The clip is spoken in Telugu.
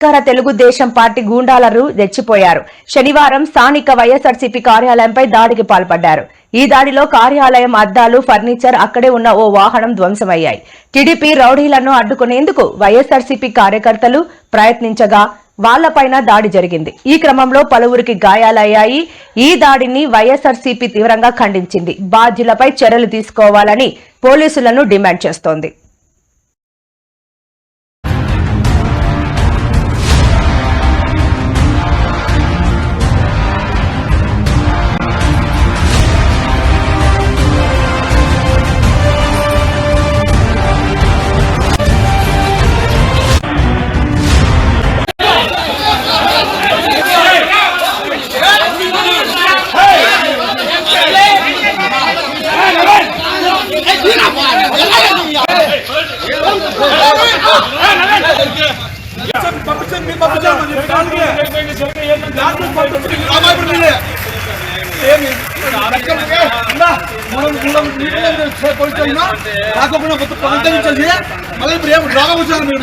అధికార తెలుగుదేశం పార్టీ గూండాలరు రెచ్చిపోయారు. శనివారం స్థానిక వైఎస్ఆర్సీపీ కార్యాలయంపై దాడికి పాల్పడ్డారు. ఈ దాడిలో కార్యాలయం అద్దాలు ఫర్నిచర్ అక్కడే ఉన్న ఓ వాహనం ధ్వంసమయ్యాయి. టీడీపీ రౌడీలను అడ్డుకునేందుకు వైఎస్ఆర్సీపీ కార్యకర్తలు ప్రయత్నించగా వాళ్ళపైన దాడి జరిగింది. ఈ క్రమంలో పలువురికి గాయాలయ్యాయి. ఈ దాడిని వైఎస్ఆర్సీపీ తీవ్రంగా ఖండించింది. బాధ్యులపై చర్యలు తీసుకోవాలని పోలీసులను డిమాండ్ చేస్తోంది. మనం మీటింగ్ పోయినా రాకుండా మొత్తం పంపించాలి మళ్ళీ ఇప్పుడు ఏం రాగా వచ్చారు మీరు